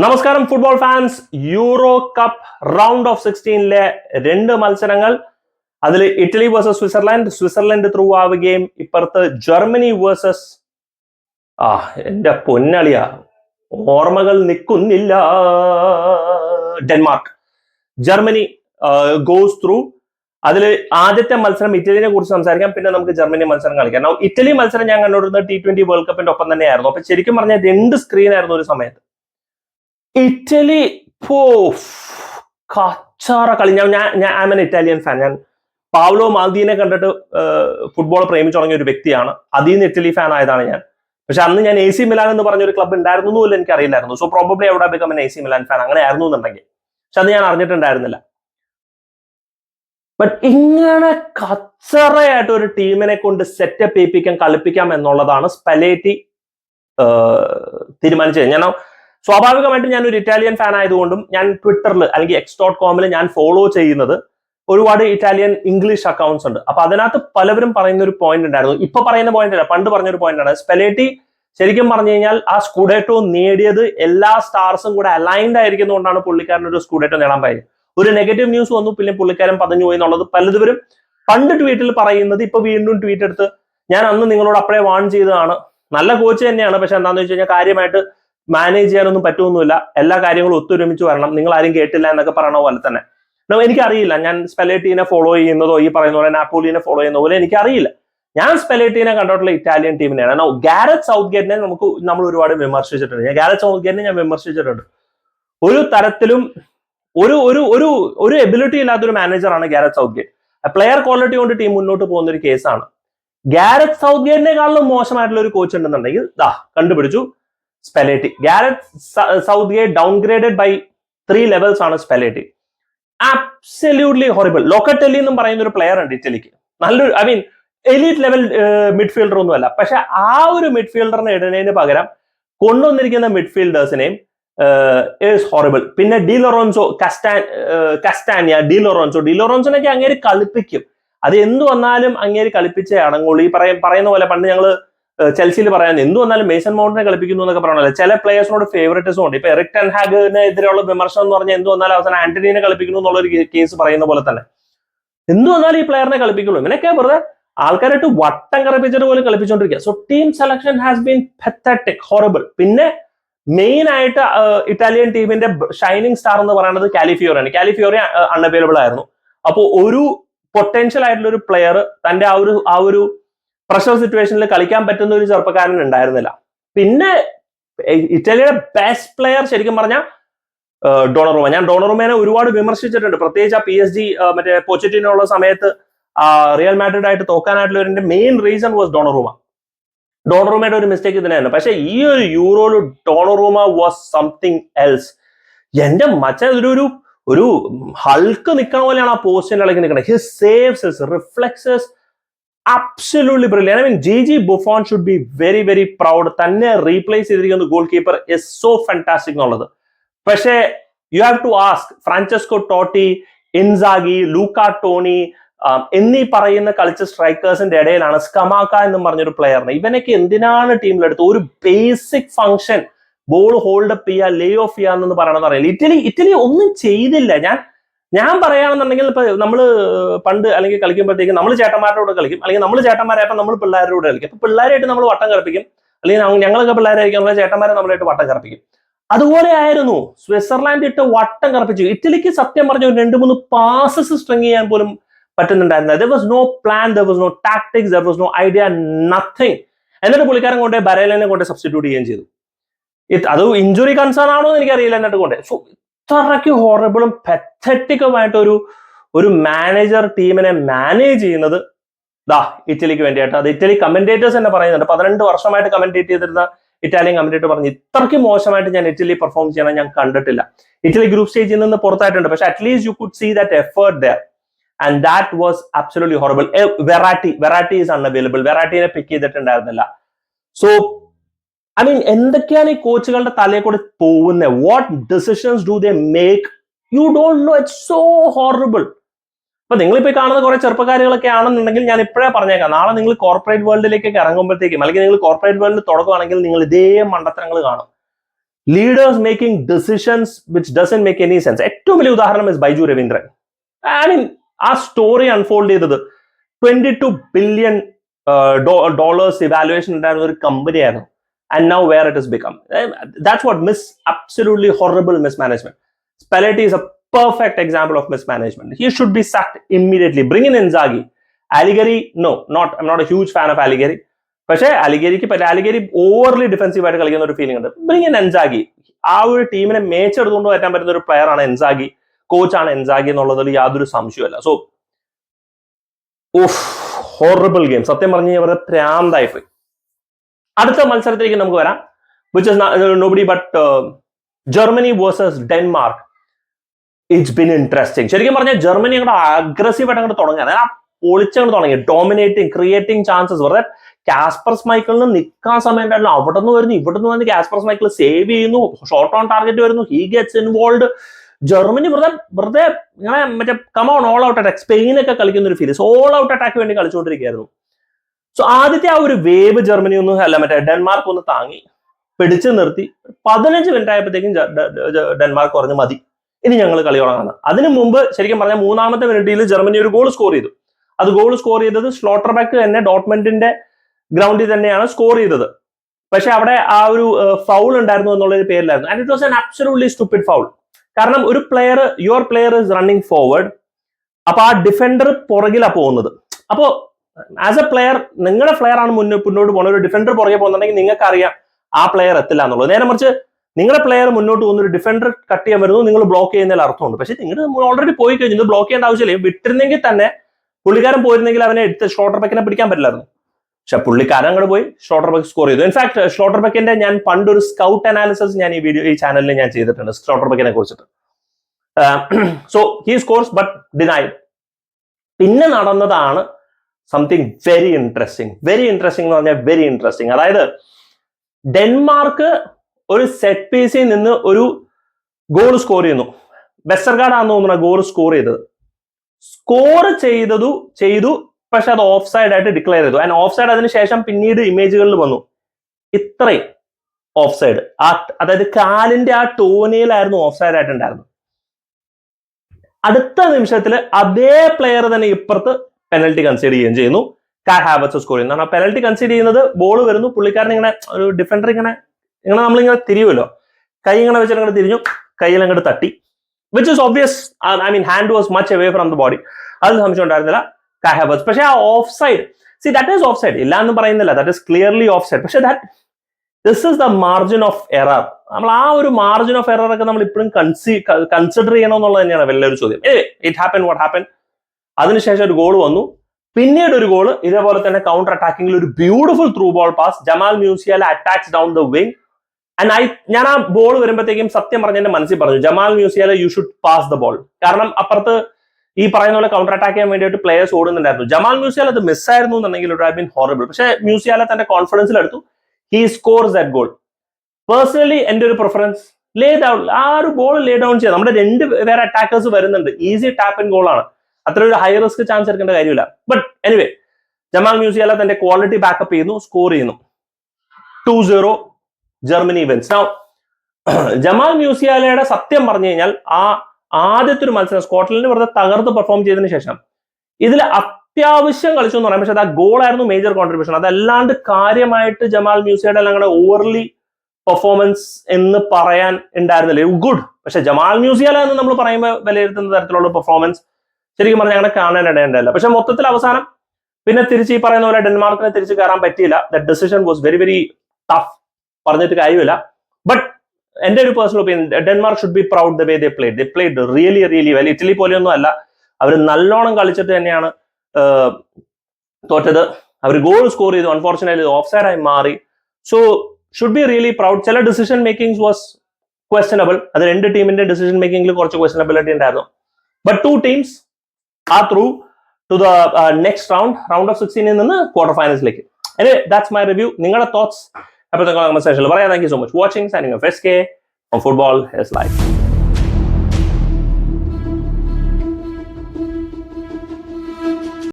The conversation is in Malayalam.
നമസ്കാരം football fans Euro cup round of സിക്സ്റ്റീനിലെ രണ്ട് മത്സരങ്ങൾ. അതിൽ Italy versus Switzerland. Switzerland through ആവുകയും ഇപ്പുറത്ത് ജർമ്മനി വേഴ്സസ് ആ എന്റെ പൊന്നളിയ ഓർമ്മകൾ നിൽക്കുന്നില്ല. ഡെൻമാർക്ക്. ജർമ്മനി ഗോസ് ത്രൂ അതിൽ ആദ്യത്തെ മത്സരം ഇറ്റലിനെ കുറിച്ച് സംസാരിക്കാം. പിന്നെ നമുക്ക് ജർമ്മനി മത്സരം കളിക്കാം. ഇറ്റലി മത്സരം ഞാൻ കണ്ടുവരുന്നത് ടി ട്വന്റി വേൾഡ് കപ്പിന്റെ ഒപ്പം തന്നെയായിരുന്നു. അപ്പൊ ശരിക്കും പറഞ്ഞാൽ രണ്ട് സ്ക്രീൻ ആയിരുന്നു ഒരു സമയത്ത്? ഇറ്റലി പോഫ് കച്ചാറ കളി. ഞാൻ ഞാൻ ആം എൻ ഇറ്റാലിയൻ ഫാൻ ഞാൻ പാവ്ലോ മാൽദീനെ കണ്ടിട്ട് ഫുട്ബോൾ പ്രേമിച്ചു തുടങ്ങിയ ഒരു വ്യക്തിയാണ്. അതിൽ നിന്ന് ഇറ്റലി ഫാൻ ആയതാണ് ഞാൻ. പക്ഷെ അന്ന് ഞാൻ എ സി മിലാൻ എന്ന് പറഞ്ഞ ഒരു ക്ലബ്ബ് ഉണ്ടായിരുന്നു പോലും എനിക്ക് അറിയില്ലായിരുന്നു. സോ പ്രോബ്ലി എവിടെ become A C Milan fan അങ്ങനെ ആയിരുന്നു എന്നുണ്ടെങ്കിൽ. പക്ഷെ അത് ഞാൻ അറിഞ്ഞിട്ടുണ്ടായിരുന്നില്ല. ബട്ട് ഇങ്ങനെ കച്ചറയായിട്ട് ഒരു ടീമിനെ കൊണ്ട് സെറ്റപ്പ് ചെയ്യിപ്പിക്കാൻ കളിപ്പിക്കാം എന്നുള്ളതാണ് സ്പെലേറ്റി തീരുമാനിച്ചത്. ഞാൻ സ്വാഭാവികമായിട്ടും ഞാൻ ഒരു ഇറ്റാലിയൻ ഫാൻ ആയതുകൊണ്ടും ഞാൻ ട്വിറ്ററിൽ അല്ലെങ്കിൽ എക്സ് ഡോട്ട് കോമിൽ ഞാൻ ഫോളോ ചെയ്യുന്നത് ഒരുപാട് ഇറ്റാലിയൻ ഇംഗ്ലീഷ് അക്കൗണ്ട്സ് ഉണ്ട്. അപ്പൊ അതിനകത്ത് പലവരും പറയുന്ന ഒരു പോയിന്റ് ഉണ്ടായിരുന്നു. ഇപ്പൊ പറയുന്ന പോയിന്റ് അല്ല പണ്ട് പറഞ്ഞൊരു പോയിന്റ് ആണ്. സ്പെലേറ്റി ശരിക്കും പറഞ്ഞു കഴിഞ്ഞാൽ ആ സ്കൂഡേറ്റോ നേടിയത് എല്ലാ സ്റ്റാർസും കൂടെ അലൈൻഡ് ആയിരിക്കുന്നതുകൊണ്ടാണ് പുള്ളിക്കാരൻ ഒരു സ്കൂഡേറ്റോ നേടാൻ പോയത് ഒരു നെഗറ്റീവ് ന്യൂസ് വന്നു പിന്നെ പുള്ളിക്കാരൻ പതഞ്ഞു പോയി എന്നുള്ളത് പലതുവരും പണ്ട് ട്വീറ്റിൽ പറയുന്നത് ഇപ്പൊ വീണ്ടും ട്വീറ്റ് എടുത്ത് ഞാൻ അന്ന് നിങ്ങളോട് അപ്പഴേ വാൺ ചെയ്തതാണ്. നല്ല കോച്ച് തന്നെയാണ് പക്ഷെ എന്താണെന്ന് വെച്ച് കഴിഞ്ഞാൽ കാര്യമായിട്ട് മാനേജ് ചെയ്യാനൊന്നും പറ്റുമൊന്നുമില്ല എല്ലാ കാര്യങ്ങളും ഒത്തൊരുമിച്ച് വരണം. നിങ്ങൾ ആരും കേട്ടില്ല എന്നൊക്കെ പറയണ പോലെ തന്നെ. എനിക്കറിയില്ല. ഞാൻ സ്പെലേറ്റീനെ ഫോളോ ചെയ്യുന്നതോ ഈ പറയുന്ന പോലെ നാപ്പോളിനെ ഫോളോ ചെയ്യുന്ന പോലെ എനിക്കറിയില്ല. ഞാൻ സ്പെലേറ്റീനെ കണ്ടിട്ടുള്ള ഇറ്റാലിയൻ ടീമിനെയാണ് ഗാരറ്റ് സൗത്ത് ഗേറ്റിനെ നമുക്ക് നമ്മൾ ഒരുപാട് വിമർശിച്ചിട്ടുണ്ട്. ഞാൻ ഗാരറ്റ് സൗത്ത് ഗേറ്റിനെ ഞാൻ വിമർശിച്ചിട്ടുണ്ട്. ഒരു തരത്തിലും ഒരു ഒരു ഒരു ഒരു എബിലിറ്റി ഇല്ലാത്തൊരു മാനേജറാണ് Gareth Southgate player quality കൊണ്ട് ടീം മുന്നോട്ട് പോകുന്ന ഒരു കേസാണ് ഗാരറ്റ് സൗത്ത് ഗേറ്റിനെക്കാളും മോശമായിട്ടുള്ള ഒരു കോച്ച് ഉണ്ടെന്നുണ്ടെങ്കിൽ ദാ കണ്ടുപിടിച്ചു. സ്പെലേറ്റി ഗാരറ്റ് സൗദിയെ ഡൗൺഗ്രേഡഡ് ബൈ ത്രീ ലെവൽസ് ആണ് സ്പെലേറ്റി ആബ്സല്യൂട്ട്ലി ഹൊറിബിൾ ലോക്കറ്റലി എന്നും പറയുന്ന ഒരു പ്ലെയർ ഉണ്ട് ഇറ്റലിക്ക്. നല്ലൊരു I mean elite level midfielder ഒന്നുമല്ല പക്ഷെ ആ ഒരു മിഡ്ഫീൽഡറിനെ ഇടുന്നതിന് പകരം കൊണ്ടുവന്നിരിക്കുന്ന മിഡ്ഫീൽഡേഴ്സിനെയും ഇസ് ഹൊറിബിൾ പിന്നെ ഡി ലൊറോൻസോ കസ്റ്റാൻ കസ്റ്റാനിയ ഡി ലൊറോൻസോ ഡി ലൊറോൻസോനൊക്കെ അങ്ങേര് കളിപ്പിക്കും. അത് എന്ത് വന്നാലും അങ്ങേര് കളിപ്പിച്ചേ അടങ്ങുള്ളൂ ഈ പറയ പറയുന്ന പോലെ പണ്ട് ഞങ്ങൾ ചെൽസിയിൽ പറയാൻ എന്തു വന്നാലും മേസൺ മൗണ്ടിനെ കളിപ്പിക്കുന്നു എന്നൊക്കെ പറയണല്ലോ ചില പ്ലേയേഴ്സിനോട് ഫേവറേറ്റിസം ഉണ്ട്. ഇപ്പൊ എറിക് ടെൻ ഹാഗിനെതിരെയുള്ള വിമർശനം എന്ന് പറഞ്ഞാൽ എന്തു വന്നാലും അവസാനം ആന്റണീനെ കളിപ്പിക്കുന്നു എന്നുള്ള ഒരു കേസ് പറയുന്ന പോലെ തന്നെ. എന്തു വന്നാലും ഈ പ്ലെയറിനെ കളിപ്പിക്കുള്ളൂ. ഇങ്ങനെയൊക്കെ വെറുതെ ആൾക്കാരായിട്ട് വട്ടം കറപ്പിച്ചിട്ട് പോലും കളിപ്പിച്ചുകൊണ്ടിരിക്കുക so team selection has been pathetic horrible പിന്നെ മെയിൻ ആയിട്ട് ഇറ്റാലിയൻ ടീമിന്റെ ഷൈനിങ് സ്റ്റാർ എന്ന് പറയുന്നത് കാലിഫിയോറാണ് കാലിഫിയോറി അൺഅവൈലബിൾ ആയിരുന്നു. അപ്പോൾ ഒരു പൊട്ടൻഷ്യൽ ആയിട്ടുള്ള ഒരു പ്ലെയർ തന്റെ ആ ഒരു ആ ഒരു പ്രഷർ സിറ്റുവേഷനിൽ കളിക്കാൻ പറ്റുന്ന ഒരു ചെറുപ്പക്കാരൻ ഉണ്ടായിരുന്നില്ല. പിന്നെ ഇറ്റലിയുടെ ബെസ്റ്റ് പ്ലെയർ ശരിക്കും പറഞ്ഞാൽ ഡോണറുമ. ഞാൻ ഡോണറുമേനെ ഒരുപാട് വിമർശിച്ചിട്ടുണ്ട്. പ്രത്യേകിച്ച് ആ പി എസ് ജി മറ്റേ പോച്ചിറ്റിനുള്ള സമയത്ത് റിയൽ മാഡ്രിഡ് ആയിട്ട് തോക്കാനായിട്ടുള്ള ഒരു മെയിൻ റീസൺ വാസ് ഡോണറുമ. ഡോണറുമയുടെ ഒരു മിസ്റ്റേക്ക് ഇതിനായിരുന്നു. പക്ഷെ ഈ ഒരു യൂറോയിൽ ഡോണറുമ വാസ് സംതിങ് എൽസ് എന്റെ മച്ച ഒരു ഒരു ഹൾക്ക് നിൽക്കണ പോലെയാണ് ആ പോസ്റ്റിന്റെ ഇളക്കി നിൽക്കുന്നത് his saves his reflexes absolutely brilliant I mean G G Buffon should be very very proud തന്നെ റീപ്ലേസ് ചെയ്തിരിക്കുന്ന goalkeeper is so fantastic എന്നുള്ളത്. പക്ഷേ you have to ask Francesco Totti Inzaghi Luca Toni എന്നീ പറയുന്ന കളിച്ച സ്ട്രൈക്കേഴ്സിന്റെ ഇടയിലാണ് സ്കമാക്ക എന്നും പറഞ്ഞൊരു പ്ലെയറിനെ ഇവനൊക്കെ എന്തിനാണ് ടീമിലെടുത്ത് ഒരു ബേസിക് ഫംഗ്ഷൻ ബോൾ ഹോൾഡപ്പ് ചെയ്യുക ലേ ഓഫ് ചെയ്യുക എന്ന് പറയണമെന്ന് അറിയില്ല ഇറ്റലി ഇറ്റലി ഒന്നും ചെയ്തില്ല. ഞാൻ ഞാൻ പറയുകയാണെന്നുണ്ടെങ്കിൽ ഇപ്പൊ നമ്മൾ പണ്ട് അല്ലെങ്കിൽ കളിക്കുമ്പോഴത്തേക്ക് നമ്മൾ ചേട്ടന്മാരോട് കളിക്കും. അല്ലെങ്കിൽ നമ്മൾ ചേട്ടന്മാരായപ്പോൾ നമ്മൾ പിള്ളേരുടെ കൂടെ കളിക്കും. അപ്പൊ പിള്ളേരായിട്ട് നമ്മൾ വട്ടം കറപ്പിക്കും. അല്ലെങ്കിൽ ഞങ്ങളൊക്കെ പിള്ളേരായിരിക്കും. നമ്മളെ ചേട്ടന്മാരെ നമ്മളായിട്ട് വട്ടം കറപ്പിക്കും. അതുപോലെ ആയിരുന്നു സ്വിറ്റ്സർലാൻഡ് ഇട്ട് വട്ടം കറപ്പിച്ചു. ഇറ്റലിക്ക് സത്യം പറഞ്ഞ ഒരു രണ്ട് മൂന്ന് പാസസ് സ്ട്രെങ് ചെയ്യാൻ പോലും പറ്റുന്നുണ്ടായിരുന്നില്ല. There was no plan there was no tactics there was no idea nothing എന്നിട്ട് പുള്ളിക്കാരൻ കൊണ്ട് ബരേലിനെ കൊണ്ട് സബ്സ്റ്റിറ്റ്യൂട്ട് ചെയ്യുകയും ചെയ്തു. അത് ഇഞ്ചുറി കൺസേൺ ആണോ എന്ന് എനിക്കറിയില്ല. എന്നിട്ട് കൊണ്ട്. സോ ഇത്രയ്ക്ക് ഹോറബിളും പെത്തറ്റിക്കുമായിട്ട് ഒരു മാനേജർ ടീമിനെ മാനേജ് ചെയ്യുന്നത് ദാ ഇറ്റലിക്ക് വേണ്ടിയിട്ട്. അത് ഇറ്റലി കമന്റേറ്റേഴ്സ് തന്നെ പറയുന്നുണ്ട്. പതിനെട്ട് വർഷമായിട്ട് കമന്റേറ്റ് ചെയ്തിരുന്ന ഇറ്റാലിയൻ കമന്റേറ്റർ പറഞ്ഞു ഇത്രയ്ക്ക് മോശമായിട്ട് ഞാൻ ഇറ്റലി പെർഫോം ചെയ്യണം ഞാൻ കണ്ടിട്ടില്ല. ഇറ്റലി ഗ്രൂപ്പ് സ്റ്റേജിൽ നിന്ന് പുറത്തായിട്ടുണ്ട്. പക്ഷെ at least you could see that effort there and that was absolutely horrible Verratti Verratti is unavailable വെറാറ്റിനെ pick ചെയ്തിട്ടുണ്ടായിരുന്നില്ല. സോ ഐ മീൻ എന്തൊക്കെയാണ് ഈ കോച്ചുകളുടെ തലയിൽ കൂടെ പോകുന്നത് what decisions do they make you don't know it's so horrible അപ്പൊ നിങ്ങളിപ്പോ കാണുന്ന കുറെ ചെറുപ്പക്കാരികളൊക്കെ ആണെന്നുണ്ടെങ്കിൽ ഞാൻ ഇപ്പോഴേ പറഞ്ഞേക്കാം. നാളെ നിങ്ങൾ കോർപ്പറേറ്റ് വേൾഡിലേക്കൊക്കെ ഇറങ്ങുമ്പോഴത്തേക്കും അല്ലെങ്കിൽ നിങ്ങൾ കോർപ്പറേറ്റ് വേൾഡിൽ തുടങ്ങുകയാണെങ്കിൽ നിങ്ങൾ ഇതേ മണ്ടത്തരങ്ങൾ കാണും. Leaders making decisions which doesn't make any sense ഏറ്റവും വലിയ ഉദാഹരണം is Byju Raveendran. I mean ആ സ്റ്റോറി അൺഫോൾഡ് ചെയ്തത് twenty two billion dollars evaluation ഉണ്ടായിരുന്ന ഒരു കമ്പനിയായിരുന്നു and now where it is become that's what miss absolutely horrible miss management Spalletti is a perfect example of mismanagement. He should be sacked immediately. Bring in Inzaghi. Aligari, no, not. I'm not a huge fan of Aligari. പക്ഷേ അലിഗേരിക്ക് പറ്റില്ല അലിഗേരി ഓവർലി ഡിഫൻസീവ് ആയിട്ട് കളിക്കുന്ന ഒരു ഫീലിംഗ് ഉണ്ട് ബ്രിങ് ഇൻ എൻസാഗി ആ ഒരു ടീമിനെ മേച്ചെടുത്തുകൊണ്ട് പറ്റാൻ പറ്റുന്ന ഒരു പ്ലെയർ ആണ് എൻസാഗി കോച്ചാണ് എൻസാഗി എന്നുള്ളതിൽ യാതൊരു സംശയമല്ല സോ ഓഫ് ഹോറബിൾ ഗെയിം സത്യം പറഞ്ഞു കഴിഞ്ഞാൽ അവരുടെ പ്രാന്തായി പോയി അടുത്ത മത്സരത്തിലേക്ക് നമുക്ക് വരാം which is nobody but Germany versus Denmark it's been interesting ശരിക്കും പറഞ്ഞാൽ ജർമ്മനി അങ്ങോട്ട് അഗ്രസീവ് ആയിട്ട് അങ്ങോട്ട് തുടങ്ങി അതായത് ആ പൊളിച്ചങ്ങോട്ട് തുടങ്ങി. ഡോമിനേറ്റിംഗ് ക്രിയേറ്റിംഗ് ചാൻസസ് വെറുതെ കാസ്പർസ് മൈക്കിളിന് നിൽക്കാൻ സമയം ഉണ്ടായിരുന്നു അവിടെ നിന്ന് വരുന്നു ഇവിടെ നിന്ന് വന്ന് കാസ്പർസ് മൈക്കിൾ സേവ് ചെയ്യുന്നു. ഷോർട്ട് ഓൺ ടാർഗറ്റ് വരുന്നു. ഹീ ഗെറ്റ്സ് ഇൻവോൾവ് ജർമ്മനി വെറുതെ വെറുതെ ഇങ്ങനെ മറ്റേ come on all out attack സ്പെയിനൊക്കെ കളിക്കുന്ന ഒരു ഫീൽ ഓൾ ഔട്ട് അറ്റാക്ക് വേണ്ടി കളിച്ചുകൊണ്ടിരിക്കുകയായിരുന്നു. സോ ആദ്യത്തെ ആ ഒരു വേവ് ജർമ്മനി ഒന്ന് അല്ല മറ്റേ ഡെൻമാർക്ക് ഒന്ന് താങ്ങി പിടിച്ചു നിർത്തി പതിനഞ്ച് മിനിറ്റ് ആയപ്പോഴത്തേക്കും ഡെൻമാർക്ക് കുറഞ്ഞ് മതി. ഇനി ഞങ്ങൾ കളി തുടങ്ങാണ് അതിനു മുമ്പ് ശരിക്കും പറഞ്ഞാൽ മൂന്നാമത്തെ മിനിറ്റിൽ ജർമ്മനി ഒരു ഗോൾ സ്കോർ ചെയ്തു. അത് ഗോൾ സ്കോർ ചെയ്തത് സ്ലോട്ടർ ബാക്ക് തന്നെ ഡോട്ട്മെന്റിന്റെ ഗ്രൗണ്ടിൽ തന്നെയാണ് സ്കോർ ചെയ്തത്. പക്ഷെ അവിടെ ആ ഒരു ഫൗൾ ഉണ്ടായിരുന്നു എന്നുള്ളൊരു പേരിലായിരുന്നു. And it was an absolutely stupid foul കാരണം ഒരു player your player is running forward അപ്പൊ ആ ഡിഫൻഡർ പുറകിലാണ് പോകുന്നത്. അപ്പോ ആസ് എ പ്ലെയർ നിങ്ങളുടെ പ്ലെയർ ആണ് മുന്നോ മുന്നോട്ട് പോകുന്നത്. ഒരു ഡിഫൻഡർ പുറകെ പോകുന്നുണ്ടെങ്കിൽ നിങ്ങൾക്ക് അറിയാം ആ പ്ലെയർ എത്തില്ല എന്നുള്ളത്. നേരെ മറിച്ച് നിങ്ങളുടെ പ്ലെയർ മുന്നോട്ട് പോകുന്ന ഒരു ഡിഫൻഡർ കട്ട് ചെയ്യാൻ വരുന്നു നിങ്ങൾ ബ്ലോക്ക് ചെയ്യുന്നതിൽ അർത്ഥമുണ്ട്. പക്ഷെ നിങ്ങൾ ഓൾറെഡി പോയി കഴിഞ്ഞു. ബ്ലോക്ക് ചെയ്യേണ്ട ആവശ്യമില്ല. വിട്ടിരുന്നെങ്കിൽ തന്നെ പുള്ളിക്കാരൻ പോയിരുന്നെങ്കിൽ അവനെ എടുത്ത് ഷോർട്ടർ ബാക്കിനെ പിടിക്കാൻ പറ്റില്ലായിരുന്നു. പക്ഷെ പുള്ളിക്കാരൻ അങ്ങോട്ട് പോയി ഷോർട്ടർ ബാക്ക് സ്കോർ ചെയ്തു. ഇൻഫാക്ട് ഷോർട്ടർ ബക്കിന്റെ ഞാൻ പണ്ട് ഒരു സ്കൗട്ട് അനാലിസിസ് ഞാൻ ഈ വീഡിയോ ഈ ചാനലിൽ ഞാൻ ചെയ്തിട്ടുണ്ട്. ഷോർട്ടർ ബക്കിനെ കുറിച്ചിട്ട്. So he scores but denied പിന്നെ നടന്നതാണ് something very interesting very interesting എന്ന് പറഞ്ഞാൽ വെരി ഇൻട്രസ്റ്റിംഗ് അതായത് ഡെൻമാർക്ക് ഒരു സെറ്റ് പീസിൽ നിന്ന് ഒരു ഗോൾ സ്കോർ ചെയ്യുന്നു. വെസ്റ്റർഗാർഡ് ആണെന്ന് തോന്നുന്നു ഗോൾ സ്കോർ ചെയ്തത്. സ്കോർ ചെയ്തതു ചെയ്തു പക്ഷെ അത് ഓഫ് സൈഡ് ആയിട്ട് ഡിക്ലെയർ ചെയ്തു. ആൻഡ് ഓഫ് സൈഡ് അതിന് ശേഷം പിന്നീട് ഇമേജുകളിൽ വന്നു. ഇത്രയും ഓഫ് സൈഡ് ആ അതായത് കാലിന്റെ ആ ടോനയിലായിരുന്നു ഓഫ് സൈഡ് ആയിട്ടുണ്ടായിരുന്നത്. അടുത്ത നിമിഷത്തിൽ അതേ പ്ലെയർ തന്നെ ഇപ്പുറത്ത് പെനൽറ്റി കൺസിഡർ ചെയ്യുകയും ചെയ്യുന്നു. കാർ ഹാബറ്റ്സ് സ്കോർ ചെയ്യുന്നു. പെനൽറ്റി കൺസിഡർ ചെയ്യുന്നത് ബോൾ വരുന്നു പുള്ളിക്കാരൻ ഇങ്ങനെ ഒരു ഡിഫൻഡർ ഇങ്ങനെ ഇങ്ങനെ നമ്മളിങ്ങനെ തിരിയുമല്ലോ. കൈ ഇങ്ങനെ വെച്ചിട്ട് തിരിഞ്ഞു കയ്യിൽ അങ്ങോട്ട് തട്ടി. Which is obvious I mean hand was much away from the body അത് സംശയം ഉണ്ടായിരുന്നില്ല ഹാബറ്റ്സ് പക്ഷേ ആ offside see that is offside ഇല്ല എന്ന് പറയുന്നില്ല. That is clearly offside പക്ഷേ that this is the margin of error നമ്മൾ ആ ഒരു മാർജിൻ ഓഫ് എറർ ഒക്കെ നമ്മൾ ഇപ്പോഴും കൺസി കൺസിഡർ ചെയ്യണമെന്നുള്ളത് തന്നെയാണ് വലിയൊരു ചോദ്യം. ഇറ്റ് ഹാപ്പൻ വാട്ട് ഹാപ്പൻ അതിനുശേഷം ഒരു ഗോൾ വന്നു. പിന്നീട് ഒരു ഗോൾ ഇതേപോലെ തന്നെ കൗണ്ടർ അറ്റാക്കിംഗിൽ ഒരു beautiful through ball pass Jamal Musiala attacks down the wing and I ഞാൻ ആ ബോൾ വരുമ്പോഴത്തേക്കും സത്യം പറഞ്ഞ എന്റെ മനസ്സിൽ പറഞ്ഞു Jamal Musiala you should pass the ball കാരണം അപ്പുറത്ത് ഈ പറയുന്ന പോലെ കൗണ്ടർ അറ്റാക്ക് ചെയ്യാൻ വേണ്ടിയിട്ട് പ്ലേയേഴ്സ് ഓടുന്നുണ്ടായിരുന്നു. ജമാൽ മ്യൂസിയാൽ അത് മിസ്സായിരുന്നു എന്നുണ്ടെങ്കിൽ ഇറ്റ് ഹാവ് ബീൻ ഹോറബിൾ പക്ഷേ മ്യൂസിയാല തന്റെ കോൺഫിഡൻസിൽ എടുത്തു. He scores that goal personally എന്റെ ഒരു പ്രിഫറൻസ് ലേ ഡൗൺ ആ ഒരു ബോൾ ലേ ഡൗൺ ചെയ്യാം. നമ്മുടെ രണ്ട് വേറെ അറ്റാക്കേഴ്സ് വരുന്നുണ്ട്. ഈസി ടാപ്പ് ആൻഡ് ഗോൾ ആണ്. അത്ര ഒരു ഹൈ റിസ്ക് ചാൻസ് എടുക്കേണ്ട കാര്യമില്ല. ബട്ട് എനിവേ ജമാൽ മ്യൂസിയാല തന്റെ ക്വാളിറ്റി ബാക്കപ്പ് ചെയ്യുന്നു സ്കോർ ചെയ്യുന്നു. Two zero Germany wins now Jamal മ്യൂസിയാലയുടെ സത്യം പറഞ്ഞു കഴിഞ്ഞാൽ ആ ആദ്യത്തെ ഒരു മത്സരം സ്കോട്ട്ലൻഡ് വെറുതെ തകർത്ത് പെർഫോം ചെയ്തതിനു ശേഷം ഇതിൽ അത്യാവശ്യം കളിച്ചു എന്ന് പറയാം. പക്ഷെ അത് ആ ഗോളായിരുന്നു മേജർ കോൺട്രിബ്യൂഷൻ അതല്ലാണ്ട് കാര്യമായിട്ട് ജമാൽ മ്യൂസിയുടെ അല്ലെങ്കിൽ ഓവർലി പെർഫോമൻസ് എന്ന് പറയാൻ ഉണ്ടായിരുന്നില്ല. ഗുഡ് പക്ഷെ ജമാൽ മ്യൂസിയാല എന്ന് നമ്മൾ പറയുമ്പോൾ വിലയിരുത്തുന്ന തരത്തിലുള്ള പെർഫോമൻസ് ശരിക്കും പറഞ്ഞാൽ അങ്ങനെ കാണാൻ ഇടയുണ്ടല്ല പക്ഷെ മൊത്തത്തിൽ അവസാനം പിന്നെ തിരിച്ച് ഈ പറയുന്ന പോലെ ഡെൻമാർക്കിനെ തിരിച്ച് കയറാൻ പറ്റിയില്ല. The decision was very very tough പറഞ്ഞിട്ട് കാര്യമില്ല. ബട്ട് എന്റെ ഒരു personal opinion Denmark should be proud the way they played they played really really well Italy പോലെയൊന്നും അല്ല. അവർ നല്ലോണം കളിച്ചിട്ട് തന്നെയാണ് തോറ്റത്. അവർ ഗോൾ സ്കോർ ചെയ്തു. അൺഫോർച്ചുനേറ്റ്ലി ഓഫ് സൈഡ് ആയി മാറി. So should be really proud ചില ഡിസിഷൻ മേക്കിംഗ് വാസ് ക്വസ്റ്റനബിൾ അത് രണ്ട് ടീമിന്റെ ഡിസിഷൻ മേക്കിംഗിൽ കുറച്ച് ക്വസ്റ്റനബിലിറ്റി ഉണ്ടായിരുന്നു. ബട്ട് ടു ടീംസ് ആ through to the next round round of സിക്സ്റ്റീനിൽ നിന്ന് ക്വാർട്ടർ ഫൈനൽസിലേക്ക് അതെ ദാറ്റ്സ് മൈ റിവ്യൂ നിങ്ങളുടെ തോട്ട്സ് അപ്പോഴത്തെ കമന്റ് സെക്ഷനിൽ പറയാം. Thank you so much watching signing off S K football is life